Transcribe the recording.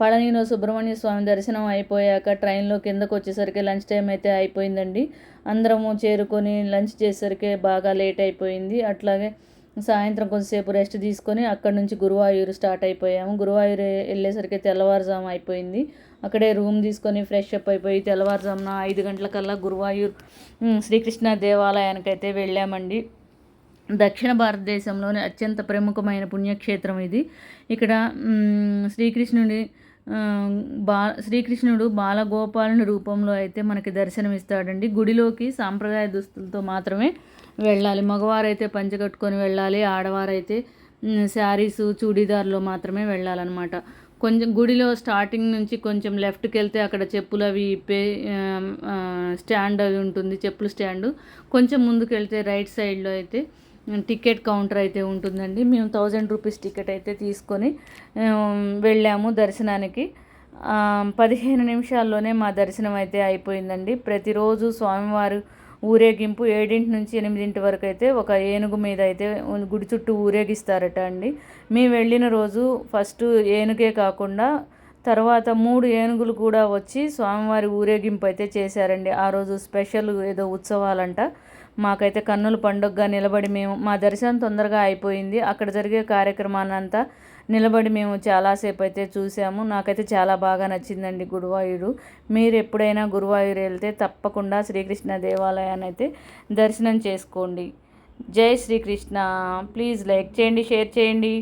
పళనిలో సుబ్రహ్మణ్య స్వామి దర్శనం అయిపోయాక ట్రైన్లో కిందకు వచ్చేసరికి లంచ్ టైం అయితే అయిపోయిందండి. అందరము చేరుకొని లంచ్ చేసేసరికి బాగా లేట్ అయిపోయింది. అట్లాగే సాయంత్రం కొంతసేపు రెస్ట్ తీసుకొని అక్కడ నుంచి గురువాయూరు స్టార్ట్ అయిపోయాము. గురువాయూరు వెళ్ళేసరికి తెల్లవారుజాము అయిపోయింది. అక్కడే రూమ్ తీసుకొని ఫ్రెష్ అప్ అయిపోయి తెల్లవారుజామున ఐదు గంటలకల్లా గురువాయూర్ శ్రీకృష్ణ దేవాలయానికి అయితే వెళ్ళామండి. దక్షిణ భారతదేశంలోని అత్యంత ప్రముఖమైన పుణ్యక్షేత్రం ఇది. ఇక్కడ శ్రీకృష్ణుడి బా శ్రీకృష్ణుడు బాలగోపాలుని రూపంలో అయితే మనకి దర్శనమిస్తాడండి. గుడిలోకి సాంప్రదాయ దుస్తులతో మాత్రమే వెళ్ళాలి. మగవారైతే పంచ కట్టుకొని వెళ్ళాలి. ఆడవారైతే శారీసు చూడీదార్లో మాత్రమే వెళ్ళాలన్నమాట. కొంచెం గుడిలో స్టార్టింగ్ నుంచి కొంచెం లెఫ్ట్కి వెళ్తే అక్కడ చెప్పులు అవి ఇప్పే స్టాండ్ అవి ఉంటుంది చెప్పుల స్టాండు. కొంచెం ముందుకు వెళ్తే రైట్ సైడ్లో అయితే టికెట్ కౌంటర్ అయితే ఉంటుందండి. మేము థౌజండ్ రూపీస్ టికెట్ అయితే తీసుకొని వెళ్ళాము దర్శనానికి. పదిహేను నిమిషాల్లోనే మా దర్శనం అయితే అయిపోయిందండి. ప్రతిరోజు స్వామివారు ఊరేగింపు ఏడింటి నుంచి ఎనిమిదింటి వరకు అయితే ఒక ఏనుగు మీద అయితే గుడి చుట్టూ ఊరేగిస్తారట అండి. మేము వెళ్ళిన రోజు ఫస్ట్ ఏనుగే కాకుండా తర్వాత మూడు ఏనుగులు కూడా వచ్చి స్వామివారి ఊరేగింపు అయితే చేశారండి. ఆ రోజు స్పెషల్ ఏదో ఉత్సవాలంట. మాకైతే కన్నుల పండుగగా నిలబడి మేము మా దర్శనం తొందరగా అయిపోయింది. అక్కడ జరిగే కార్యక్రమాన్నంతా నిలబడి మేము చాలాసేపు అయితే చూసాము. నాకైతే చాలా బాగా నచ్చిందండి గురువాయూరు. మీరు ఎప్పుడైనా గురువాయూరు వెళ్తే తప్పకుండా శ్రీకృష్ణ దేవాలయాన్ని అయితే దర్శనం చేసుకోండి. జై శ్రీకృష్ణ. ప్లీజ్ లైక్ చేయండి షేర్ చేయండి.